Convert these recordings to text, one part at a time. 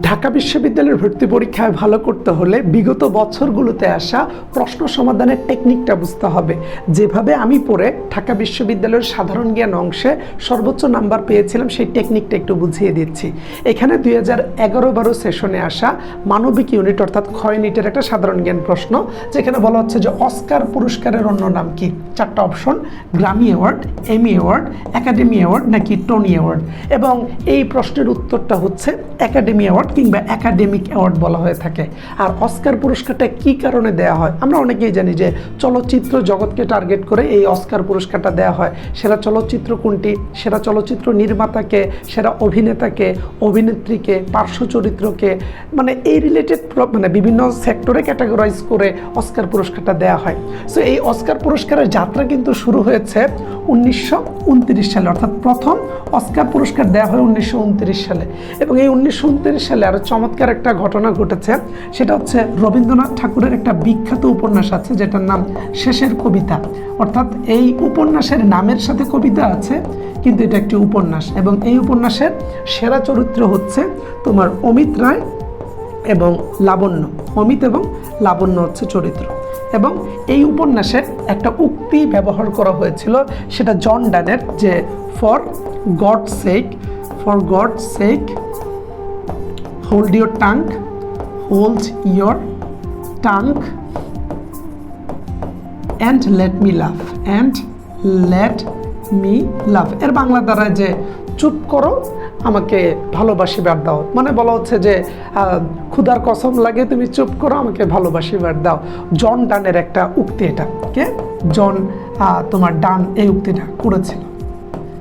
ঢাকা বিশ্ববিদ্যালয়ের ভর্তি পরীক্ষায় ভালো করতে হলে বিগত বছরগুলোতে আসা প্রশ্ন সমাধানের টেকনিকটা বুঝতে হবে। যেভাবে আমি পড়ে ঢাকা বিশ্ববিদ্যালয়ের সাধারণ জ্ঞান অংশে সর্বোচ্চ নাম্বার পেয়েছিলাম, সেই টেকনিকটা একটু বুঝিয়ে দিচ্ছি। এখানে দুই হাজার এগারো বারো সেশনে আসা মানবিক ইউনিট অর্থাৎ খ ইউনিটের একটা সাধারণ জ্ঞান প্রশ্ন, যেখানে বলা হচ্ছে যে অস্কার পুরস্কারের অন্য নাম কি? চারটা option Grammy award Emmy award academy award নাকি টনি অ্যাওয়ার্ড এবং এই প্রশ্নের উত্তরটা হচ্ছে একাডেমি অ্যাওয়ার্ড কিংবা একাডেমিক অ্যাওয়ার্ড বলা হয়ে থাকে। আর অস্কার পুরস্কারটা কি কারণে দেওয়া হয়? আমরা অনেকেই জানি যে চলচ্চিত্র জগৎকে টার্গেট করে এই অস্কার পুরস্কারটা দেওয়া হয়। সেরা চলচ্চিত্র কোনটি? সেরা চলচ্চিত্র নির্মাতাকে, সেরা অভিনেতাকে, অভিনেত্রীকে, পার্শ্ব চরিত্রকে মানে এই রিলেটেড মানে বিভিন্ন সেক্টরে ক্যাটাগরাইজ করে অস্কার পুরস্কারটা দেওয়া হয়। সো এই অস্কার পুরস্কারের যাত্রা কিন্তু শুরু হয়েছে উনিশশো উনত্রিশ সালে, অর্থাৎ প্রথম অস্কার পুরস্কার দেওয়া হয় উনিশশো ঊনত্রিশ সালে। এবং এই উনিশশো সালে আরও চমৎকার একটা ঘটনা ঘটেছে, সেটা হচ্ছে রবীন্দ্রনাথ ঠাকুরের একটা বিখ্যাত উপন্যাস আছে, যেটার নাম শেষের কবিতা। অর্থাৎ এই উপন্যাসের নামের সাথে কবিতা আছে, কিন্তু এটা একটি উপন্যাস। এবং এই উপন্যাসের সেরা চরিত্র হচ্ছে তোমার অমিত রায় এবং লাবণ্য। অমিত এবং লাবণ্য হচ্ছে চরিত্র। এবং এই উপন্যাসে একটা উক্তি ব্যবহার করা হয়েছিল, সেটা জন ডানের, যে for God sake for God sake hold your tongue hold your tongue and let me love and let me love এর বাংলা দ্বারা যে, চুপ করো আমাকে ভালোবাসিবার দাও। মানে বলা হচ্ছে যে ক্ষুধার কসম লাগে তুমি চুপ করো, আমাকে ভালোবাসিবার দাও। জন ডানের একটা উক্তি এটা। কে? জন তোমার ডান এই উক্তিটা করেছিল।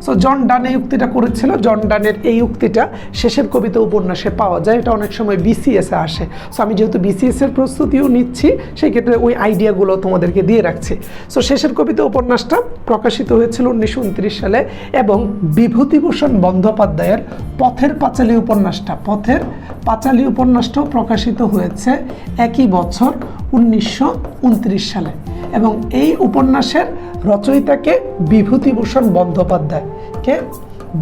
সো জন ডান এই উক্তিটা করেছিল। জন ডানের এই উক্তিটা শেষের কবিতা উপন্যাসে পাওয়া যায়। এটা অনেক সময় বিসিএসে আসে। সো আমি যেহেতু বিসিএসের প্রস্তুতিও নিচ্ছি সেই ক্ষেত্রে ওই আইডিয়াগুলো তোমাদেরকে দিয়ে রাখছি। সো শেষের কবিতা উপন্যাসটা প্রকাশিত হয়েছিল উনিশশো উনত্রিশ সালে এবং বিভূতিভূষণ বন্দ্যোপাধ্যায়ের পথের পাঁচালী উপন্যাসটা। পথের পাঁচালী উপন্যাসটাও প্রকাশিত হয়েছে একই বছর উনিশশো উনত্রিশ সালে। এবং এই উপন্যাসের রচয়িতাকে বিভূতিভূষণ বন্দ্যোপাধ্যায়। কে?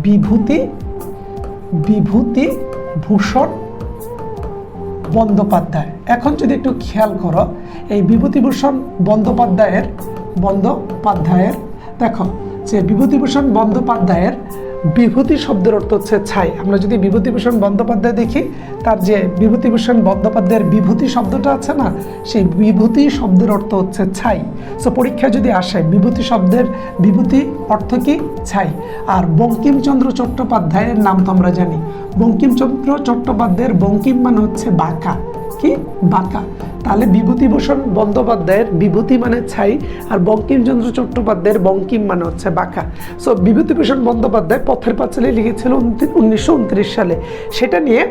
বিভূতি বিভূতি ভূষণ বন্দ্যোপাধ্যায়। এখন যদি একটু খেয়াল করো, এই বিভূতিভূষণ বন্দ্যোপাধ্যায়ের বন্দ্যোপাধ্যায়ের, দেখো যে বিভূতিভূষণ বন্দ্যোপাধ্যায়ের বিভূতি শব্দের অর্থ হচ্ছে ছাই। আমরা যদি বিভূতিভূষণ বন্দ্যোপাধ্যায় দেখি, তার যে বিভূতিভূষণ বন্দ্যোপাধ্যায়ের বিভূতি শব্দটা আছে না, সেই বিভূতি শব্দের অর্থ হচ্ছে ছাই। সো পরীক্ষায় যদি আসে, বিভূতি শব্দের বিভূতি অর্থ কি? ছাই। আর বঙ্কিমচন্দ্র চট্টোপাধ্যায়ের নাম তো আমরা জানি। বঙ্কিমচন্দ্র চট্টোপাধ্যায়ের বঙ্কিম মানে হচ্ছে বাঁকা। কি? বাঁকা। তাহলে বিভূতিভূষণ বন্দ্যোপাধ্যায়ের বিভূতি মানে ছাই আর বঙ্কিমচন্দ্র চট্টোপাধ্যায়ের বঙ্কিম মানে হচ্ছে বাঁকা। সো বিভূতিভূষণ বন্দ্যোপাধ্যায় পথের পাঁচালী লিখেছিল উনিশশো উনত্রিশ সালে। সেটা নিয়ে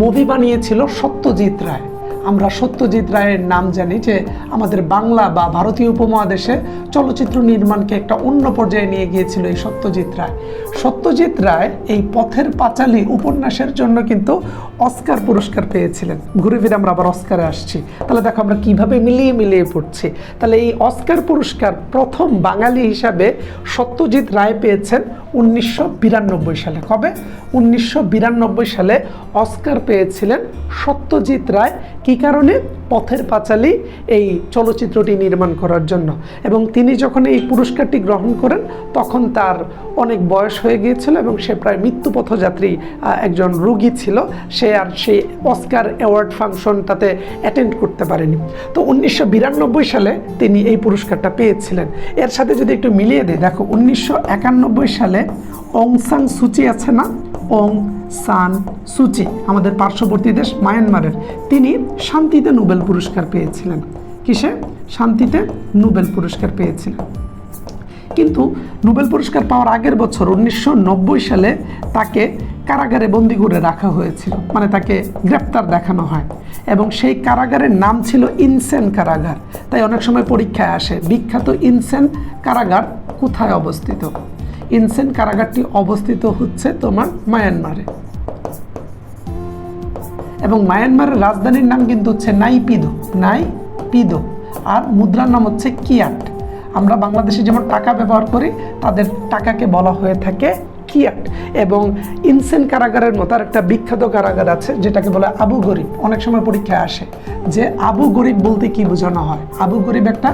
মুভি বানিয়েছিল সত্যজিৎ রায়। আমরা সত্যজিৎ রায়ের নাম জানি যে আমাদের বাংলা বা ভারতীয় উপমহাদেশে চলচ্চিত্র নির্মাণকে একটা অন্য পর্যায়ে নিয়ে গিয়েছিল এই সত্যজিৎ রায়। সত্যজিৎ রায় এই পথের পাঁচালী উপন্যাসের জন্য কিন্তু অস্কার পুরস্কার পেয়েছিলেন। ঘুরে ফিরে আমরা আবার অস্কারে আসছি। তাহলে দেখো আমরা কীভাবে মিলিয়ে মিলিয়ে পড়ছি। তাহলে এই অস্কার পুরস্কার প্রথম বাঙালি হিসাবে সত্যজিৎ রায় পেয়েছেন উনিশশো বিরানব্বই সালে। কবে? উনিশশো বিরানব্বই সালে অস্কার পেয়েছিলেন সত্যজিৎ রায় কী কারণে পথের পাঁচালী এই চলচ্চিত্রটি নির্মাণ করার জন্য। এবং তিনি যখন এই পুরস্কারটি গ্রহণ করেন, তখন তার অনেক বয়স হয়ে গিয়েছিল এবং সে প্রায় মৃত্যুপথযাত্রী একজন রুগী ছিল। সে আর সেই অস্কার অ্যাওয়ার্ড ফাংশনটাতে অ্যাটেন্ড করতে পারেনি। তো উনিশশো বিরানব্বই সালে তিনি এই পুরস্কারটা পেয়েছিলেন। এর সাথে যদি একটু মিলিয়ে দিই, দেখো, উনিশশো একানব্বই সালে অং সান সুচি আছে না? অং সান সুচি আমাদের পার্শ্ববর্তী দেশ মায়ানমারের। তিনি শান্তিতে নোবেল পুরস্কার পেয়েছিলেন। কিসে? শান্তিতে নোবেল পুরস্কার পেয়েছিলেন। কিন্তু নোবেল পুরস্কার পাওয়ার আগের বছর উনিশশো নব্বই সালে তাকে কারাগারে বন্দি করে রাখা হয়েছিল। মানে তাকে গ্রেপ্তার দেখানো হয়। এবং সেই কারাগারের নাম ছিল ইনসেন কারাগার। তাই অনেক সময় পরীক্ষায় আসে, বিখ্যাত ইনসেন কারাগার কোথায় অবস্থিত? ইনসেন কারাগারটি অবস্থিত হচ্ছে তোমার মায়ানমারে। এবং মায়ানমারের রাজধানীর নাম কিন্তু হচ্ছে নাইপিদো নাইপিদো। আর মুদ্রার নাম হচ্ছে কিয়াট। আমরা বাংলাদেশে যেমন টাকা ব্যবহার করি, তাদের টাকাকে বলা হয়ে থাকে কিয়াট। এবং ইনসেন কারাগারের মতো একটা বিখ্যাত কারাগার আছে, যেটাকে বলে আবু গরিব। অনেক সময় পরীক্ষায় আসে যে আবু গরিব বলতে কি বোঝানো হয়? আবু গরিব একটা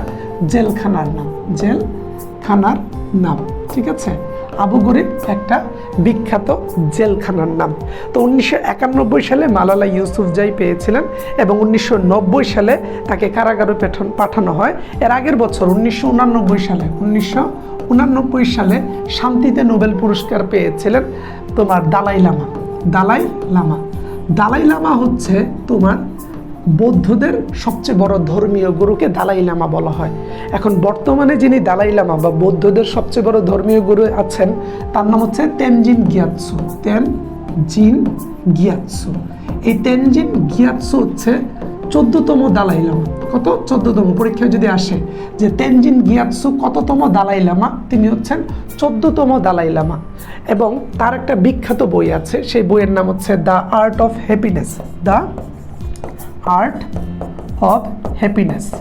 জেলখানার নাম জেলখানার নাম, ঠিক আছে? আবু গরিব একটা বিখ্যাত জেলখানার নাম। তো উনিশশো একানব্বই সালে মালালা ইউসুফজাই পেয়েছিলেন এবং উনিশশো নব্বই সালে তাকে কারাগারে পেঠন- পাঠানো হয়। এর আগের বছর উনিশশো সালে, উনিশশো উনানব্বই সালে শান্তিতে নোবেল পুরস্কার পেয়েছিলেন তোমার দালাই লামা। দালাই লামা। দালাই লামা হচ্ছে তোমার বৌদ্ধদের সবচেয়ে বড় ধর্মীয় গুরুকে দালাই লামা বলা হয়। এখন বর্তমানে যিনি দালাই লামা বা বৌদ্ধদের সবচেয়ে বড় ধর্মীয় গুরু আছেন, তার নাম হচ্ছে তেনজিন গিয়াৎসু। তেন জিন গিয়াৎসু। এই তেনজিন গিয়াৎসু হচ্ছে চোদ্দতম দালাই লামা। কত? চোদ্দতম। পরীক্ষায় যদি আসে যে তেনজিন গিয়াৎসু কততম দালাই লামা, তিনি হচ্ছেন চোদ্দতম দালাই লামা। এবং তার একটা বিখ্যাত বই আছে, সেই বইয়ের নাম হচ্ছে the art of happiness. The art of happiness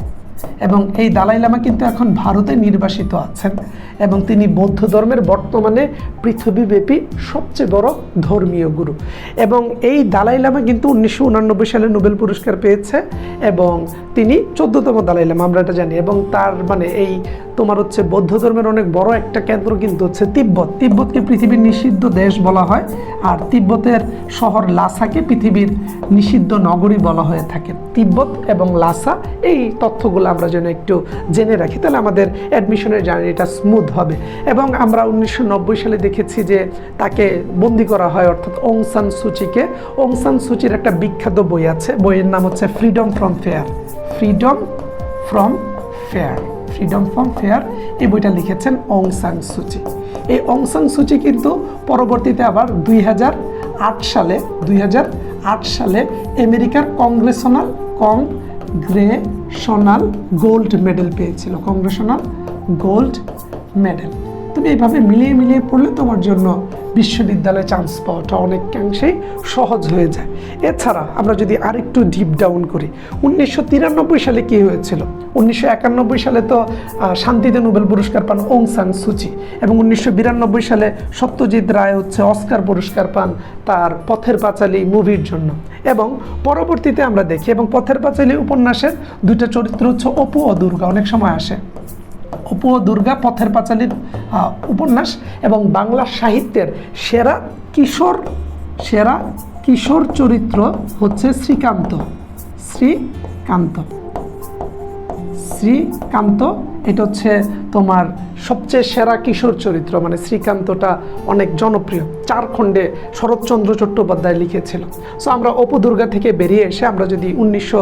এবং এই দালাই লামা কিন্তু এখন ভারতে নির্বাসিত আছেন এবং তিনি বৌদ্ধ ধর্মের বর্তমানে পৃথিবীব্যাপী সবচেয়ে বড় ধর্মীয় গুরু। এবং এই দালাই লামা কিন্তু উনিশশো উনানব্বই সালে নোবেল পুরস্কার পেয়েছে এবং তিনি চোদ্দতম দালাই লামা, আমরা এটা জানি। এবং তার মানে এই তোমার হচ্ছে বৌদ্ধ ধর্মের অনেক বড় একটা কেন্দ্র কিন্তু হচ্ছে তিব্বত। তিব্বতকে পৃথিবীর নিষিদ্ধ দেশ বলা হয় আর তিব্বতের শহর লাসাকে পৃথিবীর নিষিদ্ধ নগরী বলা হয়ে থাকে। তিব্বত এবং লাসা, এই তথ্যগুলো আমরা যেন একটু জেনে রাখি, তাহলে আমাদের অ্যাডমিশনের জার্নিটা স্মুথ হবে। এবং আমরা উনিশশো নব্বই সালে দেখেছি যে তাকে বন্দি করা হয় অর্থাৎ অং সান সুচিকে অং সান সুচির একটা বিখ্যাত বই আছে, বইয়ের নাম হচ্ছে freedom from fear freedom from fear freedom from fear এই বইটা লিখেছেন অং সাং সুচি এই অং সাং সুচি কিন্তু পরবর্তীতে আবার দুই হাজার আট সালে, দুই হাজার আট সালে আমেরিকার কংগ্রেশনাল কংগ্রেশনাল গোল্ড মেডেল পেয়েছিল। Congressional gold medal. তুমি এইভাবে মিলিয়ে মিলিয়ে পড়লে তোমার জন্য বিশ্ববিদ্যালয়ে চান্স পাওয়াটা অনেকাংশেই সহজ হয়ে যায়। এছাড়া আমরা যদি আরেকটু ডিপ ডাউন করি, উনিশশো তিরানব্বই সালে কী হয়েছিল? উনিশশো একানব্বই সালে তো শান্তিতে নোবেল পুরস্কার পান ওং সান সুচি এবং উনিশশো বিরানব্বই সালে সত্যজিৎ রায় হচ্ছে অস্কার পুরস্কার পান তার পথের পাঁচালী মুভির জন্য। এবং পরবর্তীতে আমরা দেখি, এবং পথের পাঁচালী উপন্যাসের দুইটা চরিত্র হচ্ছে অপু ও দুর্গা, অনেক সময় আসে। অপু দুর্গা পথের পাঁচালীর উপন্যাস এবং বাংলা সাহিত্যের সেরা কিশোর সেরা কিশোর চরিত্র হচ্ছে শ্রীকান্ত। শ্রীকান্ত। শ্রীকান্ত এটা হচ্ছে তোমার সবচেয়ে সেরা কিশোর চরিত্র মানে শ্রীকান্তটা অনেক জনপ্রিয়। চার খণ্ডে শরৎচন্দ্র চট্টোপাধ্যায় লিখেছিল। সো আমরা অপু দুর্গা থেকে বেরিয়ে এসে আমরা যদি উনিশশো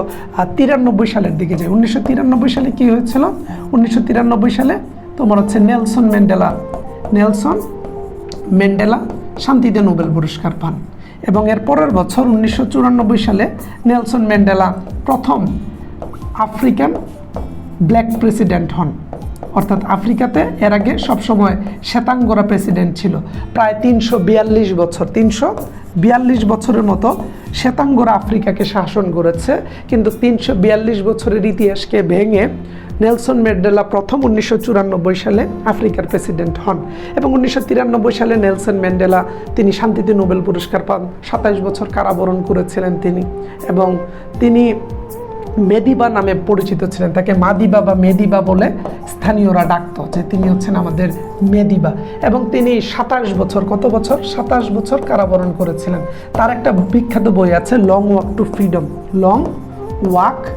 তিরানব্বই সালের দিকে যাই। উনিশশো তিরানব্বই সালে কী হয়েছিল? উনিশশো তিরানব্বই সালে তোমার হচ্ছে নেলসন ম্যান্ডেলা নেলসন ম্যান্ডেলা শান্তিতে নোবেল পুরস্কার পান। এবং এর পরের বছর উনিশশো চুরানব্বই সালে নেলসন ম্যান্ডেলা প্রথম আফ্রিকান ব্ল্যাক প্রেসিডেন্ট হন। অর্থাৎ আফ্রিকাতে এর আগে সবসময় শ্বেতাঙ্গরা প্রেসিডেন্ট ছিল। প্রায় তিনশো বিয়াল্লিশ বছর, তিনশো বিয়াল্লিশ বছরের মতো শ্বেতাঙ্গরা আফ্রিকাকে শাসন করেছে। কিন্তু তিনশো বিয়াল্লিশ বছরের ইতিহাসকে ভেঙে নেলসন ম্যান্ডেলা প্রথম উনিশশো চুরানব্বই সালে আফ্রিকার প্রেসিডেন্ট হন এবং উনিশশো তিরানব্বই সালে নেলসন ম্যান্ডেলা তিনি শান্তিতে নোবেল পুরস্কার পান। সাতাইশ বছর কারাবরণ করেছিলেন তিনি এবং তিনি মেদিবা নামে পরিচিত ছিলেন। তাকে মাদিবা বা মেদিবা বলে স্থানীয়রা ডাকত যে তিনি হচ্ছেন আমাদের মেদিবা। এবং তিনি সাতাশ বছর, কত বছর? সাতাশ বছর কারাবরণ করেছিলেন। তার একটা বিখ্যাত বই আছে long walk to freedom long walk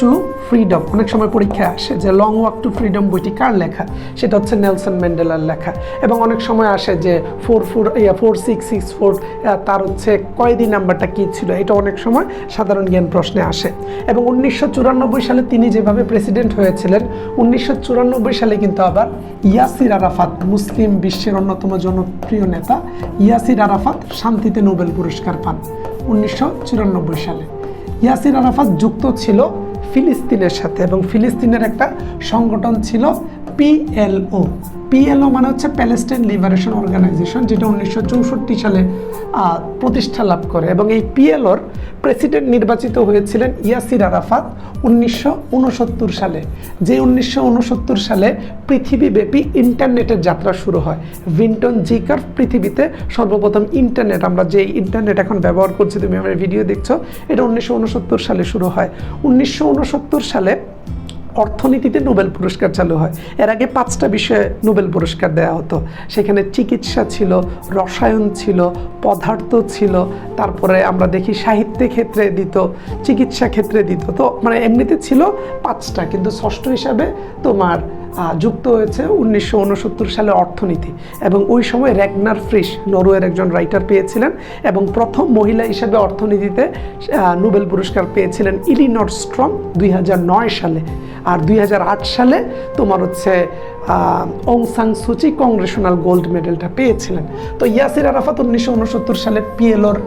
to freedom অনেক সময় পরীক্ষায় আসে যে লং ওয়াক টু ফ্রিডম বইটি কার লেখা? সেটা হচ্ছে নেলসন ম্যান্ডেলার লেখা। এবং অনেক সময় আসে যে four four four six six four তার হচ্ছে কয়েদি নাম্বারটা কী ছিল? এটা অনেক সময় সাধারণ জ্ঞান প্রশ্নে আসে। এবং উনিশশো চুরানব্বই সালে তিনি যেভাবে প্রেসিডেন্ট হয়েছিলেন, উনিশশো চুরানব্বই সালে কিন্তু আবার ইয়াসির আরাফাত, মুসলিম বিশ্বের অন্যতম জনপ্রিয় নেতা ইয়াসির আরাফাত শান্তিতে নোবেল পুরস্কার পান উনিশশো চুরানব্বই সালে। ইয়াসির আরাফাত যুক্ত ছিল ফিলিস্তিনের সাথে এবং ফিলিস্তিনের একটা সংগঠন ছিল পিএলও পিএলও মানে হচ্ছে প্যালেস্টাইন লিবারেশন অর্গানাইজেশন যেটা উনিশশো চৌষট্টি সালে প্রতিষ্ঠা লাভ করে এবং এই পিএলওর প্রেসিডেন্ট নির্বাচিত হয়েছিলেন ইয়াসির আরাফাত উনিশশো উনসত্তর সালে। যে উনিশশো উনসত্তর সালে পৃথিবীব্যাপী ইন্টারনেটের যাত্রা শুরু হয়। ভিন্টন জিকার পৃথিবীতে সর্বপ্রথম ইন্টারনেট। আমরা যে ইন্টারনেট এখন ব্যবহার করছি, তুমি আমার ভিডিও দেখছ, এটা উনিশশো উনসত্তর সালে শুরু হয়। উনিশশো উনসত্তর সালে অর্থনীতিতে নোবেল পুরস্কার চালু হয়। এর আগে পাঁচটা বিষয়ে নোবেল পুরস্কার দেওয়া হতো। সেখানে চিকিৎসা ছিল, রসায়ন ছিল, পদার্থ ছিল, তারপরে আমরা দেখি সাহিত্যে ক্ষেত্রে দিত, চিকিৎসা ক্ষেত্রে দিত। তো মানে এমনিতে ছিল পাঁচটা, কিন্তু ষষ্ঠ হিসাবে তোমার যুক্ত হয়েছে উনিশশো উনসত্তর সালে অর্থনীতি। এবং ওই সময় র্যাগনার ফ্রিশ নরওয়ের একজন রাইটার পেয়েছিলেন এবং প্রথম মহিলা হিসেবে অর্থনীতিতে নোবেল পুরস্কার পেয়েছিলেন ইলিনর স্ট্রম দুই হাজার নয় সালে। আর দুই হাজার আট সালে তোমার হচ্ছে অং সাং সুচি কংগ্রেশনাল গোল্ড মেডেলটা পেয়েছিলেন। তো ইয়াসির আরাফাত উনিশশো উনসত্তর সালে পিএলওর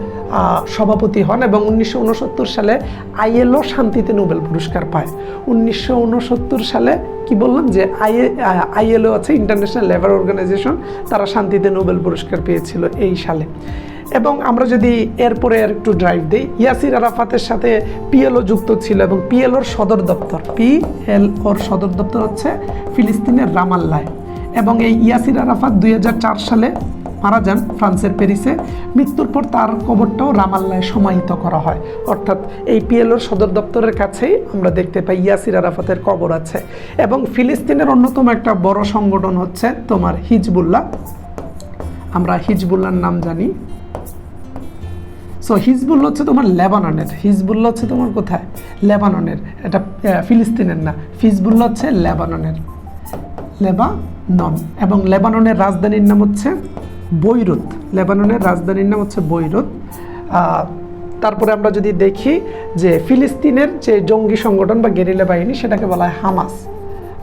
সভাপতি হন এবং উনিশশো উনসত্তর সালে আইএলও শান্তিতে নোবেল পুরস্কার পায়। উনিশশো উনসত্তর সালে কি বললাম যে আইএ আইএলও আছে ইন্টারন্যাশনাল লেবার অর্গানাইজেশন তারা শান্তিতে নোবেল পুরস্কার পেয়েছিল এই সালে। এবং আমরা যদি এরপরে আর একটু ড্রাইভ দিই, ইয়াসির আরাফাতের সাথে পিএলও যুক্ত ছিল এবং পিএলওর সদর দপ্তর পিএলওর সদর দপ্তর হচ্ছে ফিলিস্তিনের রামাল্লায়। এবং এই ইয়াসির আরাফাত দুই হাজার চার সালে মারা যান ফ্রান্সের প্যারিসে। মৃত্যুর পর তার কবরটাও রামাল্লায় সমাহিত করা হয়। অর্থাৎ এই পিএলওর সদর দপ্তরের কাছেই আমরা দেখতে পাই ইয়াসির আরাফাতের কবর আছে। এবং ফিলিস্তিনের অন্যতম একটা বড় সংগঠন হচ্ছে তোমার হিজবুল্লাহ। আমরা হিজবুল্লাহর নাম জানি। সো হিজবুল্লাহ হচ্ছে তোমার লেবাননের হিজবুল্লাহ হচ্ছে তোমার কোথায়? লেবাননের, এটা ফিলিস্তিনের না হিজবুল্লাহ হচ্ছে লেবাননের, লেবানন, এবং লেবাননের রাজধানীর নাম হচ্ছে বৈরুত, লেবাননের রাজধানীর নাম হচ্ছে বৈরুত। তারপরে আমরা যদি দেখি যে ফিলিস্তিনের যে জঙ্গি সংগঠন বা গেরিলা বাহিনী, সেটাকে বলা হয় হামাস।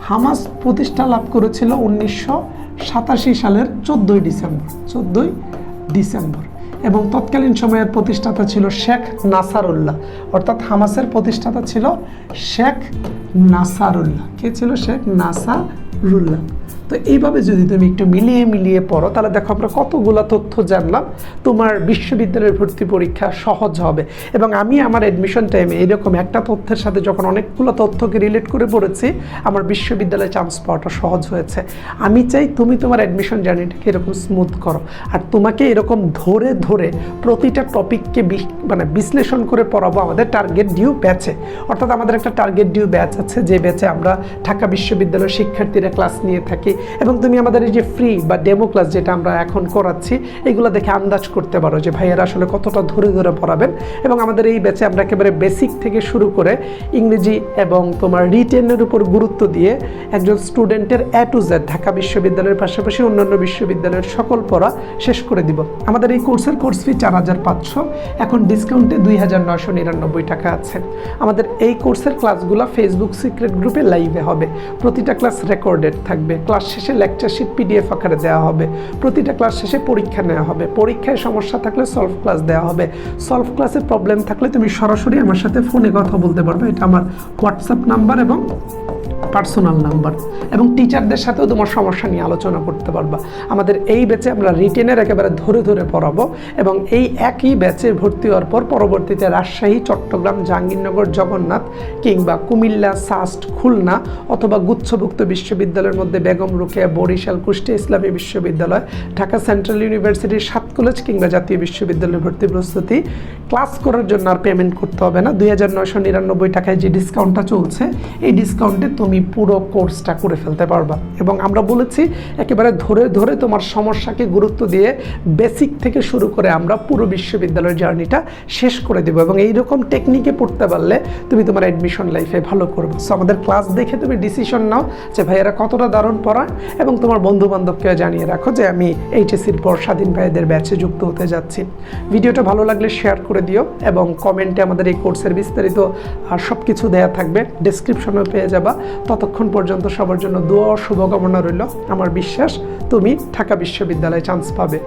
হামাস প্রতিষ্ঠা লাভ করেছিল উনিশশো সাতাশি সালের চোদ্দোই ডিসেম্বর চোদ্দোই ডিসেম্বর। এবং তৎকালীন সময়ের প্রতিষ্ঠাতা ছিল শেখ নাসারুল্লাহ। অর্থাৎ হামাসের প্রতিষ্ঠাতা ছিল শেখ নাসারুল্লাহ। কে ছিল শেখ নাসারুল্লাহ তো এইভাবে যদি তুমি একটু মিলিয়ে মিলিয়ে পড়ো, তাহলে দেখো আমরা কতগুলো তথ্য জানলাম। তোমার বিশ্ববিদ্যালয়ের ভর্তি পরীক্ষা সহজ হবে। এবং আমি আমার অ্যাডমিশন টাইমে এরকম একটা তথ্যের সাথে যখন অনেকগুলো তথ্যকে রিলেট করে পড়েছি, আমার বিশ্ববিদ্যালয়ে চান্স পাওয়াটা সহজ হয়েছে। আমি চাই তুমি তোমার অ্যাডমিশন জার্নিটাকে এরকম স্মুথ করো। আর তোমাকে এরকম ধরে ধরে প্রতিটা টপিককে মানে বিশ্লেষণ করে পড়াবো। আমাদের টার্গেট ডিউ ব্যাচে অর্থাৎ আমাদের একটা টার্গেট ডিউ ব্যাচ আছে, যে ব্যাচে আমরা ঢাকা বিশ্ববিদ্যালয়ের শিক্ষার্থীরা ক্লাস নিয়ে থাকি। এবং তুমি আমাদের এই যে ফ্রি বা ডেমো ক্লাস যেটা আমরা এখন করাচ্ছি, এগুলো দেখে আন্দাজ করতে পারো যে ভাইয়ারা আসলে কতটা ধরে ধরে পড়াবেন। এবং আমাদের এই ব্যাচে আমরা একেবারে বেসিক থেকে শুরু করে ইংরেজি এবং তোমার রিটেনের উপর গুরুত্ব দিয়ে একজন স্টুডেন্টের এ টু জেড ঢাকা বিশ্ববিদ্যালয়ের পাশাপাশি অন্যান্য বিশ্ববিদ্যালয়ের সকল পড়া শেষ করে দিব। আমাদের এই কোর্সের কোর্স ফি চার হাজার পাঁচশো। এখন ডিসকাউন্টে দুই হাজার নয়শো নিরানব্বই টাকা আছে। আমাদের এই কোর্সের ক্লাসগুলো ফেসবুক সিক্রেট গ্রুপে লাইভে হবে। প্রতিটা ক্লাস রেকর্ডেড থাকবে। ক্লাস শেষে লেকচার শিট পিডিএফ আকারে দেওয়া হবে। প্রতিটা ক্লাস শেষে পরীক্ষা নেওয়া হবে। পরীক্ষায় সমস্যা থাকলে সলভ ক্লাস দেওয়া হবে। সলভ ক্লাসে প্রবলেম থাকলে তুমি সরাসরি আমার সাথে ফোনে কথা বলতে পারবে। এটা আমার হোয়াটসঅ্যাপ নাম্বার এবং পার্সোনাল নাম্বার এবং টিচারদের সাথেও তোমার সমস্যা নিয়ে আলোচনা করতে পারবা। আমাদের এই ব্যাচে আমরা রিটেনের একেবারে ধরে ধরে পড়াবো এবং এই একই ব্যাচে ভর্তি হওয়ার পর পরবর্তীতে রাজশাহী, চট্টগ্রাম, জাহাঙ্গীরনগর, জগন্নাথ কিংবা কুমিল্লা, সাস্ট, খুলনা অথবা গুচ্ছভুক্ত বিশ্ববিদ্যালয়ের মধ্যে বেগম রুকেয়া, বরিশাল, কুষ্টিয়া ইসলামী বিশ্ববিদ্যালয়, ঢাকা সেন্ট্রাল ইউনিভার্সিটির সাত কলেজ কিংবা জাতীয় বিশ্ববিদ্যালয়ে ভর্তি প্রস্তুতি। ক্লাস করার জন্য আর পেমেন্ট করতে হবে না। দুই হাজার নয়শো নিরানব্বই টাকায় যে ডিসকাউন্টটা চলছে, এই ডিসকাউন্টে তুমি পুরো কোর্সটা করে ফেলতে পারবা। এবং আমরা বলেছি, একেবারে ধরে ধরে তোমার সমস্যাকে গুরুত্ব দিয়ে বেসিক থেকে শুরু করে আমরা পুরো বিশ্ববিদ্যালয়ের জার্নিটা শেষ করে দেবো। এবং এইরকম টেকনিকে পড়তে পারলে তুমি তোমার অ্যাডমিশন লাইফে ভালো করবে। সো আমাদের ক্লাস দেখে তুমি ডিসিশন নাও যে, ভাইয়েরা কতটা দারুণ পড়া? এবং তোমার বন্ধু বান্ধবকেও জানিয়ে রাখো যে, আমি এইচএসির পর স্বাধীন ভাইদের ব্যাচে যুক্ত হতে যাচ্ছি। ভিডিওটা ভালো লাগলে শেয়ার করে দিও এবং কমেন্টে আমাদের এই কোর্সের বিস্তারিত সব কিছু দেওয়া থাকবে। ডেসক্রিপশনেও পেয়ে যাবা। ততক্ষণ পর্যন্ত সবার জন্য দোয়া শুভকামনা রইল। আমার বিশ্বাস তুমি ঢাকা বিশ্ববিদ্যালয়ে চান্স পাবে।